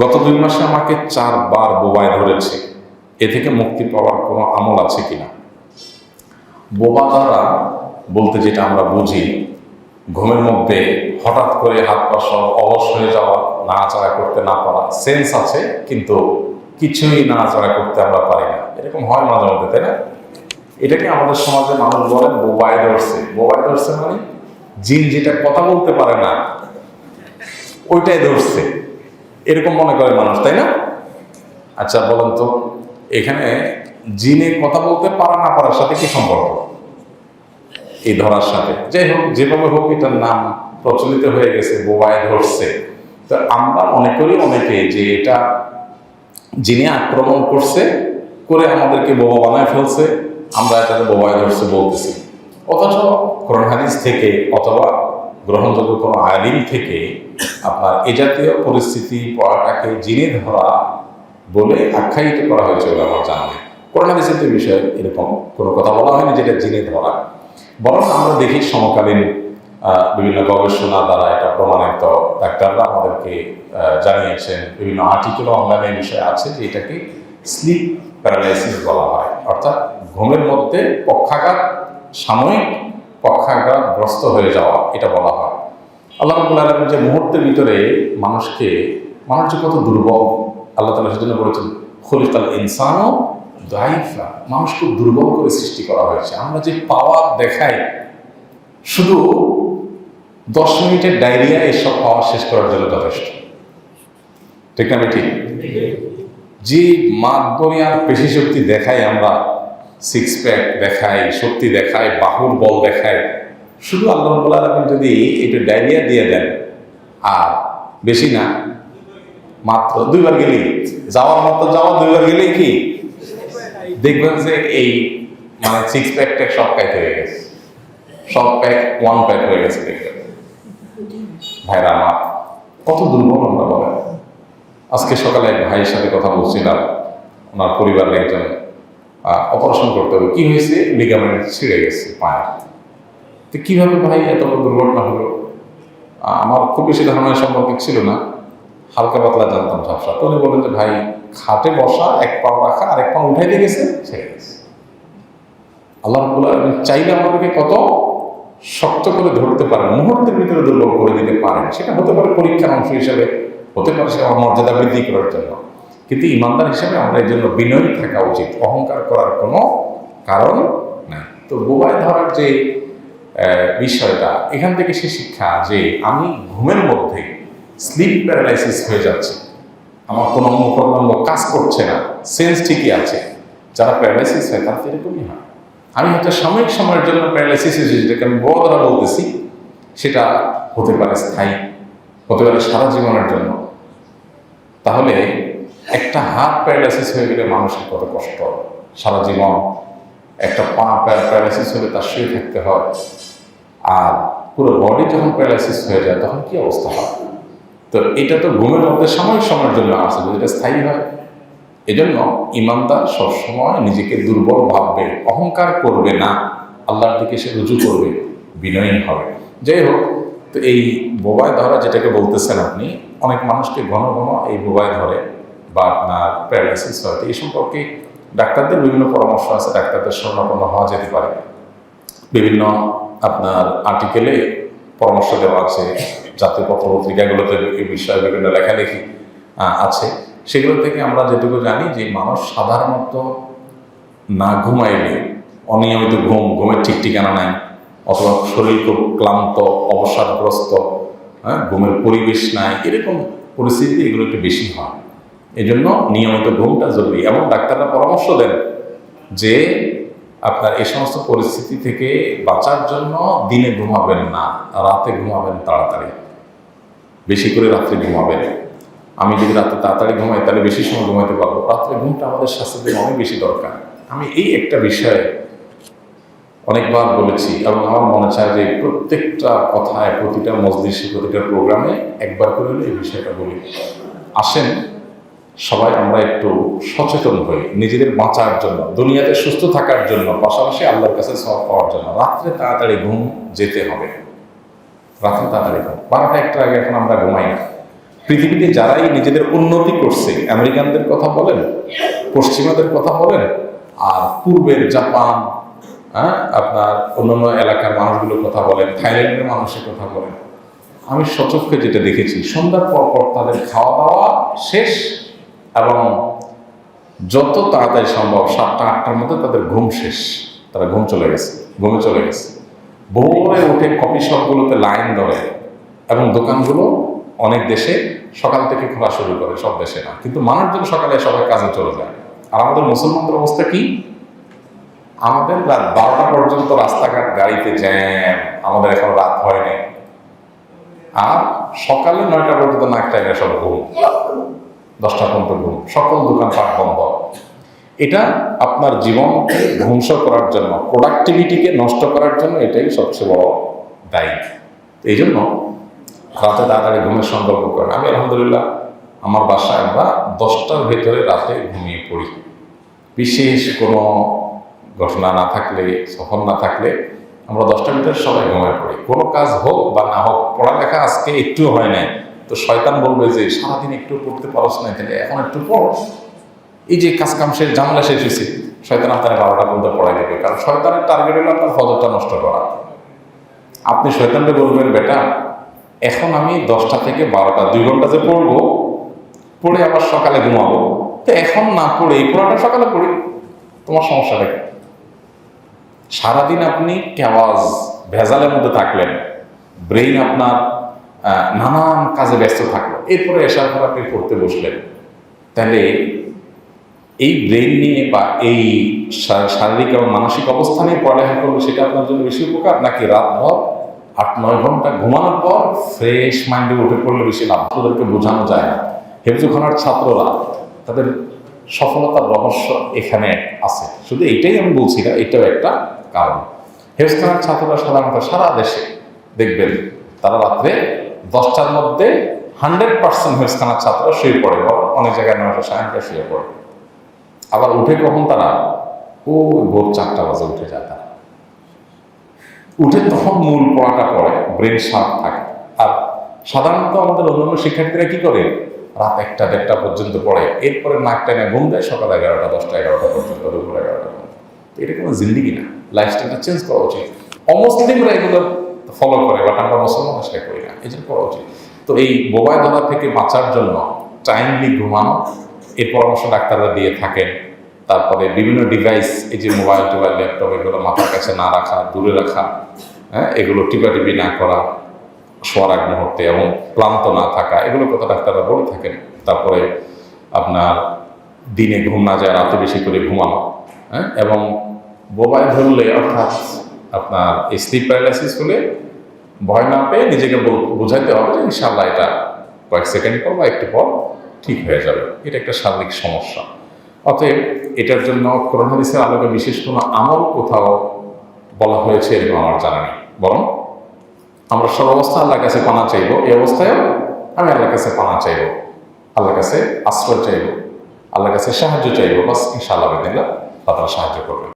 গত দুই মাসে আমাকে চারবার বোবায় ধরেছে। এ থেকে মুক্তি পাওয়ার কোনো আমল আছে কিনা? বোবা দ্বারা বলতে যেটা আমরা বুঝি, ঘুমের মধ্যে হঠাৎ করে হাত পা সব অবশ হয়ে যাওয়া না নাড়াচাড়া করতে না পারা, সেন্স আছে, কিন্তু কিছুই না নাড়াচাড়া করতে আমরা পারি না। এরকম হয় মাঝে মধ্যে, তাই না? এটাকে আমাদের সমাজে মানুষ বলেন বোবায় ধরছে। বোবায় ধরছে মানে জিন যেটা কথা বলতে পারে না, ওইটাই ধরছে। এরকম মনে করে মানুষ, তাই না? আচ্ছা বলেন তো, এখানে জিনে কথা বলতে পারা না পারার সাথে কি সম্পর্ক? এই ধরার সাথে। যাই হোক, যেভাবে হোক, এটার নাম প্রচলিত হয়ে গেছে, বোবায় ধরছে। তো আমরা মনে করি অনেকে যে এটা যিনি আক্রমণ করছে, করে আমাদেরকে বোবা বানায় ফেলছে, আমরা এটাকে বোবায় ধরছে বলতেছি। অথচ কোরআন হাদিস থেকে অথবা গ্রহণযোগ্য কোনো আলিম থেকে আপনার এ জাতীয় পরিস্থিতি পড়াটাকে জিনে ধরা বলে আখ্যায়িত করা হয়েছে বলে আমার জানা নেই। হাদিসের যে বিষয়ে, এরকম কোনো কথা বলা হয়নি যেটা জিনে ধরা। বরং আমরা দেখি সমকালীন বিভিন্ন গবেষণা দ্বারা এটা প্রমাণিত। ডাক্তাররা আমাদেরকে জানিয়েছেন, বিভিন্ন আর্টিকেল অনলাইনে বিষয় আছে যে এটাকে স্লিপ প্যারালাইসিস বলা হয়। অর্থাৎ ঘুমের মধ্যে পক্ষাঘাত, সাময়িক পক্ষাঘাতগ্রস্ত হয়ে যাওয়া এটা বলা হয়। আল্লাহ রাবুল আলমের যে মুহূর্তের ভিতরে মানুষকে মানুষ যে কত দুর্বল আল্লাহ তালা সেজন্য বলেছেন খলিকাল ইনসানও দাইফা মানুষ খুব দুর্বল করে সৃষ্টি করা হয়েছে। আমরা যে পাওয়ার দেখাই শুধু দশ মিনিটের ডায়রিয়া এসব পাওয়ার শেষ করার জন্য যথেষ্ট। ঠিক না ঠিক? যে মাতবরিয়ার পেশি শক্তি দেখাই আমরা সিক্স প্যাক দেখায়, শক্তি দেখায়, বাহুর বল দেখায়। শুধু আল্লাহ রব্বুল যদি একটু ডায়রিয়া দিয়ে দেন, আর বেশি না, মাত্র দুইবার গেলেই, যাওয়ার মতো যাওয়া দুইবার গেলেই কি? দেখবেন যে এই মানে সিক্স প্যাক ট্যাক সব প্যাক হয়ে গেছে। সব প্যাক ওয়ান প্যাক হয়ে গেছে দেখবেন। ভাইরা আমার, কত দুর্বল আমরা বলেন। আজকে সকালে এক ভাইয়ের সাথে কথা বলছিলাম, ওনার পরিবারের একজন অপারেশন করতে হবে। কি হয়েছে? লিগামেন্ট ছিঁড়ে গেছে পায়ে তো কীভাবে ভাই এত দুর্ঘটনা হলো? আমার খুব বেশি ধারণা সম্পর্কে ছিল না। হালকা পাতলা জানতাম ঝাপসা। তো উনি বলেন যে, ভাই, খাটে বসা, এক পাও রাখা আর এক পাও উঠাই দিয়ে গেছে, ছেড়ে গেছে। আল্লাহ চাইলে আমাদেরকে কত শক্ত করে ধরতে পারেন, মুহূর্তের ভিতরে দুর্বল করে দিতে পারেন। সেটা হতে পারে পরীক্ষার অংশ হিসেবে, হতে পারে সেটা আমার মর্যাদা বৃদ্ধি করার জন্য। কিন্তু ইমানদার হিসেবে আমরা এর জন্য বিনয়ী থাকা উচিত, অহংকার করার কোনো কারণ নাই তো বোবায় ধরার যে বিষয়টা, এখান থেকে সে শিক্ষা যে আমি ঘুমের মধ্যে স্লিপ প্যারালাইসিস হয়ে যাচ্ছে, আমার কোনো অঙ্গ কাজ করছে না সেন্স ঠিকই আছে, যারা প্যারালাইসিস হয় তারা এরকমই হয়। আমি হয়তো সাময়িক সময়ের জন্য প্যারালাইসিস হয়েছে, যেটাকে আমি বড় দ্বারা বলতেছি, সেটা হতে পারে স্থায়ী, হতে পারে সারা জীবনের জন্য। তাহলে একটা হাত প্যারালাইসিস হয়ে গেলে মানুষের কত কষ্ট? সারা জীবন একটা পা প্যারালাইসিস হলে তার শুয়ে থাকতে হয়। আর পুরো বডি যখন প্যারালাইসিস হয়ে যায়, তখন কি অবস্থা হয়? তো এটা তো ঘুমের মধ্যে সাময়িক সময়ের জন্য আসে, যদি এটা স্থায়ী হয়। এজন্য ইমানদার সবসময় নিজেকে দুর্বল ভাববে, অহংকার করবে না। আল্লাহর দিকে সে রুজু করবে, বিনয়ী হবে। যাই হোক, তো এই বোবায় ধরা যেটাকে বলতেছেন আপনি, অনেক মানুষকে ঘন ঘন এই বোবায় ধরে। বা আপনার প্যারালাইসিস হয় এই সম্পর্কে ডাক্তারদের বিভিন্ন পরামর্শ আছে, ডাক্তারদের স্বর্ণাপন্ন হওয়া যেতে পারে। বিভিন্ন আপনার আর্টিকেলে পরামর্শ দেওয়া আছে জাতীয় পত্র পত্রিকাগুলোতে এই বিষয়ে বিভিন্ন লেখালেখি আছে। সেগুলো থেকে আমরা যেটুকু জানি যে মানুষ সাধারণত না ঘুমাইলে, অনিয়মিত ঘুম, ঘুমের ঠিক ঠিকানা নাই, অথবা শরীর খুব ক্লান্ত, অবসাদগ্রস্ত হ্যাঁ ঘুমের পরিবেশ নাই, এরকম পরিস্থিতি এগুলো একটু বেশি হয়। এই জন্য নিয়মিত ঘুমটা জরুরি এবং ডাক্তাররা পরামর্শ দেন যে আপনার এই সমস্ত পরিস্থিতি থেকে বাঁচার জন্য দিনে ঘুমাবেন না, রাতে ঘুমাবেন তাড়াতাড়ি। বেশি করে রাত্রে ঘুমাবেন। আমি যদি রাতে তাড়াতাড়ি ঘুমাই, তাহলে বেশি সময় ঘুমাইতে পারব। রাত্রে ঘুমটা আমাদের স্বাস্থ্যের জন্য অনেক বেশি দরকার। আমি এই একটা বিষয়ে অনেকবার বলেছি এবং আমার মনে চায় যে প্রত্যেকটা কথায়, প্রতিটা মজলিসে, প্রতিটা প্রোগ্রামে একবার করে হলে এই বিষয়টা বলি। আসেন সবাই আমরা একটু সচেতন হই, নিজেদের বাঁচার জন্য, দুনিয়াতে সুস্থ থাকার জন্য, পাশাপাশি আল্লাহর কাছে সব পাওয়ার জন্য। রাত্রে তাড়াতাড়ি ঘুম যেতে হবে। রাত্রে তাড়াতাড়ি ঘুম। বারোটা একটা আগে এখন আমরা ঘুমাই না। পৃথিবীতে যারাই নিজেদের উন্নতি করছে, আমেরিকানদের কথা বলেন, পশ্চিমাদের কথা বলেন, আর পূর্বের জাপান হ্যাঁ আপনার অন্যান্য এলাকার মানুষগুলোর কথা বলেন, থাইল্যান্ডের মানুষের কথা বলেন, আমি সচক্ষে যেটা দেখেছি, সন্ধ্যার পর পর তাদের খাওয়া দাওয়া শেষ এবং যত তাড়াতাড়ি সম্ভব সাতটা, আটটার মধ্যে তাদের ঘুম শেষ। তারা ঘুম চলে গেছে, ঘুমে চলে গেছে। ভোরে উঠে কফি শপগুলোতে লাইন ধরে এবং দোকানগুলো অনেক দেশে সকাল থেকে খোলা শুরু করে, সব দেশে না। কিন্তু মানুষজন সকালে সবাই কাজে চলে যায়। আর আমাদের মুসলমানদের অবস্থা কি? আমাদের রাত বারোটা পর্যন্ত রাস্তাঘাট গাড়িতে জ্যাম, আমাদের এখন রাত হয়নি। আর সকালে নয়টা পর্যন্ত নাক টাইমে সব ঘুম। দশটা পর্যন্ত ঘুম। সকল দোকানপাট বন্ধ। এটা আপনার জীবনকে ধ্বংস করার জন্য প্রোডাক্টিভিটিকে নষ্ট করার জন্য এটাই সবচেয়ে বড় দায়ী। এই জন্য রাতে তাড়াতাড়ি ঘুমের সংকল্প করেন। আমি আলহামদুলিল্লাহ আমার বাসায় আমরা দশটার ভেতরে রাতে ঘুমিয়ে পড়ি। বিশেষ কোনো ঘটনা না থাকলে সফল না থাকলে আমরা দশটার ভিতরে সবাই ঘুমিয়ে পড়ি। কোনো কাজ হোক বা না হোক, পড়ালেখা আজকে একটুও হয় নাই। তো শয়তান বলবে যে, সারাদিন একটু পড়তে পারস না তাহলে এখন একটু পড়। এই যে কাজ কাম শেষ জামলা শেষ হয়েছে, শয়তান আপনার বারোটা পর্যন্ত পড়াই দেবে। কারণ শয়তানের টার্গেট হলো আপনার ফজরটা নষ্ট করা। আপনি শয়তানকে বলবেন, বেটা, এখন আমি দশটা থেকে বারোটা, দুই ঘণ্টা যে পড়ব, পড়ে আবার সকালে ঘুমাবো। তো এখন না পড়ে, এই পড়াটা সকালে পড়ি। তোমার সমস্যাটা কি? সারাদিন আপনি কেওয়াজ ভেজালের মধ্যে থাকলেন? ব্রেইন আপনার নানান কাজে ব্যস্ত থাকল। এরপরে এসার পর আপনি পড়তে বসলেন। তাহলে এই ব্রেন নিয়ে বা এই শারীরিক এবং মানসিক অবস্থা নিয়ে পড়ালেখা করলে সেটা আপনার জন্য বেশি উপকার, নাকি রাতভর আট, নয় ঘণ্টা ঘুমানোর পর ফ্রেশ মাইন্ডে উঠে পড়লে বেশি লাভ? ওদেরকে বোঝানো যায় না। হেফজুখানার ছাত্ররা তাদের সফলতার রহস্য এখানে আছে। শুধু এইটাই আমি বলছি না, এটাও একটা কারণ। হেফজখানার ছাত্ররা সাধারণত সারা দেশে দেখবেন, তারা রাত্রে দশটার মধ্যে হান্ড্রেড পার্সেন্ট হেফজখানার ছাত্ররা শুয়ে পড়ে বরং অনেক জায়গায় নয়টা সাড়ে শুয়ে পড়ে। আবার উঠে কখন তারা? ও ভোর চারটা বাজে উঠে যায় তারা। উঠে তখন মূল পড়াটা পড়ে ব্রেন শার্প থাকে। আর সাধারণত আমাদের অন্যান্য শিক্ষার্থীরা কি করে? রাত একটা, দেড়টা পর্যন্ত পড়ে, এরপরে নাক টাইনে ঘুম দেয়, সকাল এগারোটা, দশটা, এগারোটা পর্যন্ত, দুপুর এগারোটা পর্যন্ত। এটা কোনো জিন্দিগি না। লাইফস্টাইলটা চেঞ্জ করা উচিত। অমুসলিমরা এগুলো ফলো করে বাট আমরা মুসলমান সেটা করি না। জন্য করা উচিত। তো এই বোবায় ধরা থেকে বাঁচার জন্য টাইমলি ঘুমানো এই পরামর্শ ডাক্তাররা দিয়ে থাকেন। তারপরে বিভিন্ন ডিভাইস এই যে মোবাইল টোবাইল ল্যাপটপ এগুলো মাথার কাছে না রাখা, দূরে রাখা হ্যাঁ এগুলো টিপাটিপি না করা, শোয়ার আগ মুহূর্তে এবং ক্লান্ত না থাকা এগুলো কথা ডাক্তাররা বলে থাকেন। তারপরে আপনার দিনে ঘুম না যায়, রাতে বেশি করে ঘুমানো হ্যাঁ এবং মোবাইল ধরলে অর্থাৎ আপনার স্লিপ প্যারালাইসিস হলে ভয় না পেয়ে নিজেকে বোঝাইতে হবে যে ইনশাল্লাহ এটা কয়েক সেকেন্ড পর বা একটু পর ঠিক হয়ে যাবে। এটা একটা শারীরিক সমস্যা। অতএব এটার জন্য কোরআন হাদিসের আলোকে বিশেষ কোনো আমল কোথাও বলা হয়েছে এরকম আমার জানা নেই। বরং আমরা সব অবস্থা আল্লাহর কাছে পানা চাইব, এই অবস্থায় আমি আল্লাহর কাছে পানা চাইব, আল্লাহর কাছে আশ্রয় চাইব, আল্লাহর কাছে সাহায্য চাইব, বাস ইনশাআল্লাহ বেদিল্লা তারা সাহায্য করবেন।